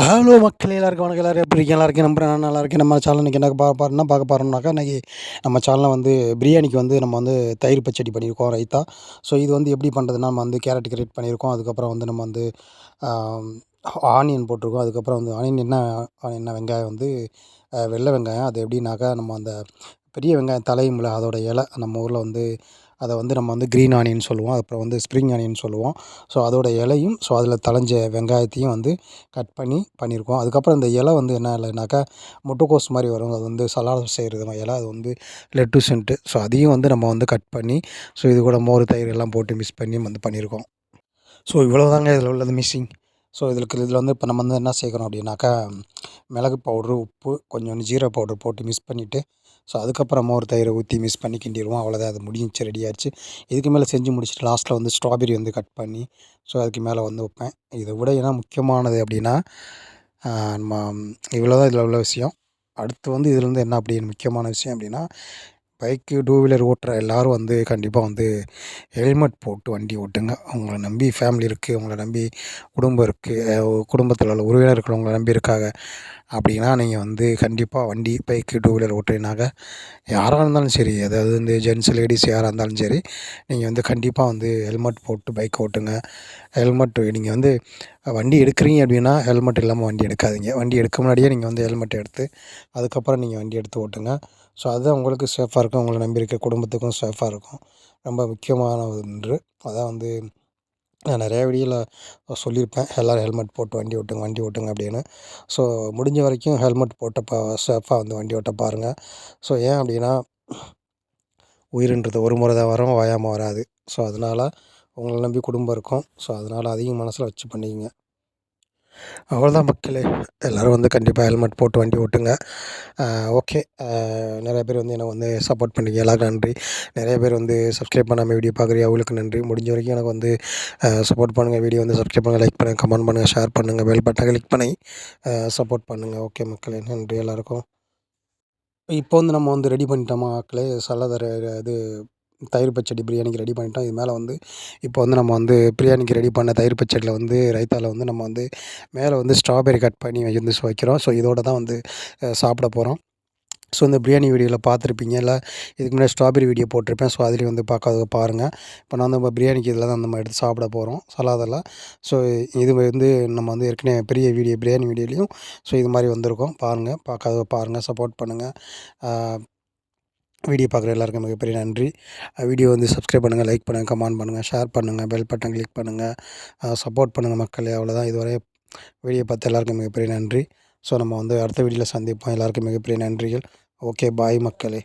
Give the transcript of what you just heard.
Hello மக்கள் எல்லாருக்கும் வணக்கம். எல்லோரும் எப்படி இருக்கீங்க? எல்லாருக்கும் நம்புறேன். நான் நல்லா இருக்கேன். நம்ம சேனல் இன்றைக்கி என்ன பார்க்க போகிறோம்னா பார்க்க போகிறோம்னாக்கா இன்றைக்கி நம்ம சேனலில் வந்து பிரியாணிக்கு வந்து நம்ம வந்து தயிர் பச்சடி பண்ணியிருக்கோம் ரைத்தா. ஸோ இது வந்து எப்படி பண்ணுறதுனா நம்ம வந்து கேரட் கிரேட் பண்ணியிருக்கோம். அதுக்கப்புறம் வந்து நம்ம வந்து ஆனியன் போட்டிருக்கோம். அதுக்கப்புறம் வந்து ஆனியன் என்ன ஆனியன் வெங்காயம் வந்து வெள்ளை வெங்காயம். அது எப்படின்னாக்கா நம்ம அந்த பெரிய வெங்காயம் தலையும்ல அதோட இலை நம்ம ஊரில் வந்து அதை வந்து நம்ம வந்து க்ரீன் ஆனியன் சொல்லுவோம். அப்புறம் வந்து ஸ்ப்ரிங் ஆனியன் சொல்லுவோம். ஸோ அதோட இலையும் ஸோ அதில் தளைஞ்ச வெங்காயத்தையும் வந்து கட் பண்ணி பண்ணியிருக்கோம் அதுக்கப்புறம் இந்த இலை வந்து என்ன இல்லைனாக்கா முட்டைக்கோஸ் மாதிரி வரும். அது வந்து சலாட் செய்கிறது இலை. அது வந்து லெட்டுசன்ட்டு ஸோ அதையும் வந்து நம்ம வந்து கட் பண்ணி ஸோ இது கூட மோர் தயிர் எல்லாம் போட்டு மிக்ஸ் பண்ணி வந்து பண்ணியிருக்கோம் ஸோ இவ்வளோதாங்க இதில் உள்ளது மிஸ்ஸிங் ஸோ இதுக்கு இதில் வந்து இப்போ நம்ம வந்து என்ன சேர்க்குறோம் அப்படின்னாக்கா மிளகு பவுட்ரு உப்பு கொஞ்சோண்டு ஜீரா பவுடர் போட்டு மிக்ஸ் பண்ணிவிட்டு ஸோ அதுக்கப்புறம் மோர் தயிரை ஊற்றி மிக்ஸ் பண்ணி கிண்டிடுவோம். அவ்வளோதான் அது முடிஞ்சு ரெடி ஆயிடுச்சு. இதுக்கு மேலே செஞ்சு முடிச்சுட்டு லாஸ்ட்டில் வந்து ஸ்ட்ராபெரி வந்து கட் பண்ணி ஸோ அதுக்கு மேலே வந்து வைப்பேன். இதை விட ஏன்னா முக்கியமானது அப்படின்னா நம்ம இவ்வளோ தான் இதில் உள்ள விஷயம். அடுத்து வந்து இதில் வந்து என்ன அப்படின்னு முக்கியமான விஷயம் அப்படின்னா பைக்கு டூ வீலர் ஓட்டுற எல்லோரும் வந்து கண்டிப்பாக வந்து ஹெல்மெட் போட்டு வண்டி ஓட்டுங்க. அவங்கள நம்பி ஃபேமிலி இருக்குது உங்களை நம்பி குடும்பம் இருக்குது குடும்பத்தில் உள்ள உறவினர்கள் உங்களை நம்பி இருக்காங்க. அப்படின்னா நீங்கள் வந்து கண்டிப்பாக வண்டி பைக்கு டூ வீலர் ஓட்டுறீங்கனாக்க யாராக இருந்தாலும் சரி அதாவது வந்து ஜென்ஸ் லேடிஸ் யாராக இருந்தாலும் சரி நீங்கள் வந்து கண்டிப்பாக வந்து ஹெல்மெட் போட்டு பைக் ஓட்டுங்க. ஹெல்மெட் நீங்கள் வந்து வண்டி எடுக்கிறீங்க அப்படின்னா ஹெல்மெட் இல்லாமல் வண்டி எடுக்காதீங்க. வண்டி எடுக்க முன்னாடியே நீங்கள் வந்து ஹெல்மெட் எடுத்து அதுக்கப்புறம் நீங்கள் வண்டி எடுத்து ஓட்டுங்க. ஸோ அதுதான் உங்களுக்கு சேஃபாக இருக்கும். உங்களை நம்பியிருக்க குடும்பத்துக்கும் சேஃபாக இருக்கும். ரொம்ப முக்கியமான ஒன்று. அதான் வந்து நான் நிறையா வீடியோவில் சொல்லியிருப்பேன். எல்லோரும் ஹெல்மெட் போட்டு வண்டி ஓட்டுங்க வண்டி ஓட்டுங்க அப்படின்னு. ஸோ முடிஞ்ச வரைக்கும் ஹெல்மெட் போட்ட பா சேஃபாக வந்து வண்டி ஓட்ட பாருங்கள் ஸோ ஏன் அப்படின்னா உயிருன்றது ஒரு முறை தான் வரும் ஓயாமல் வராது. ஸோ அதனால் உங்களை நம்பி குடும்பம் இருக்கும். ஸோ அதனால் அதையும் மனசில் வச்சு பண்ணிக்கங்க. அவ்வளோதான் மக்களே. எல்லோரும் வந்து கண்டிப்பாக ஹெல்மெட் போட்டு வண்டி ஓட்டுங்க. ஓகே நிறைய பேர் வந்து எனக்கு வந்து சப்போர்ட் பண்ணீங்க. எல்லாருக்கும் நன்றி. நிறைய பேர் வந்து சப்ஸ்கிரைப் பண்ணாமல் வீடியோ பார்க்குறீங்க. அவங்களுக்கு நன்றி. முடிஞ்ச வரைக்கும் எனக்கு வந்து சப்போர்ட் பண்ணுங்கள் வீடியோ வந்து சப்ஸ்கிரைப் பண்ணுங்கள் லைக் பண்ணுங்கள் கமெண்ட் பண்ணுங்கள் ஷேர் பண்ணுங்கள் பெல் பட்டனை கிளிக் பண்ணி சப்போர்ட் பண்ணுங்கள் ஓகே மக்களே நன்றி எல்லாருக்கும். இப்போ வந்து நம்ம வந்து ரெடி பண்ணிட்டோமா மக்களே? சல்லதர இது தயிர் பச்சடி பிரியாணிக்கு ரெடி பண்ணிட்டோம். இது மேலே வந்து இப்போ வந்து நம்ம வந்து பிரியாணிக்கு ரெடி பண்ண தயிர் பச்சடியில் வந்து ரைத்தாவில் வந்து நம்ம வந்து மேலே வந்து ஸ்ட்ராபெரி கட் பண்ணி வந்து வைக்கிறோம். ஸோ இதோட தான் வந்து சாப்பிட போகிறோம் ஸோ இந்த பிரியாணி வீடியோவில் பார்த்துருப்பீங்க. இல்லை இதுக்கு முன்னாடி ஸ்ட்ராபெரி வீடியோ போட்டிருப்பேன். ஸோ அதுலேயும் வந்து பார்க்காத பாருங்கள் இப்போ நான் வந்து நம்ம பிரியாணிக்கு இதில் தான் நம்ம எடுத்து சாப்பிட போகிறோம் சலாதெல்லாம் ஸோ இது வந்து நம்ம வந்து ஏற்கனவே பெரிய வீடியோ பிரியாணி வீடியோலையும் ஸோ இது மாதிரி வந்திருக்கோம். பாருங்கள் பார்க்காத பாருங்கள் சப்போர்ட் பண்ணுங்கள் வீடியோ பார்க்குற எல்லாருக்கும் மிகப்பெரிய நன்றி. வீடியோ வந்து சப்ஸ்கிரைப் பண்ணுங்கள் லைக் பண்ணுங்கள் கமெண்ட் பண்ணுங்கள் ஷேர் பண்ணுங்கள் பெல் பட்டன் கிளிக் பண்ணுங்கள் சப்போர்ட் பண்ணுங்கள் மக்களே அவ்வளோதான் இதுவரை வீடியோ பார்த்த எல்லாருக்கும் மிகப்பெரிய நன்றி. ஸோ நம்ம வந்து அடுத்த வீடியோவில் சந்திப்போம். எல்லாருக்கும் மிகப்பெரிய நன்றிகள். ஓகே பாய் மக்களே.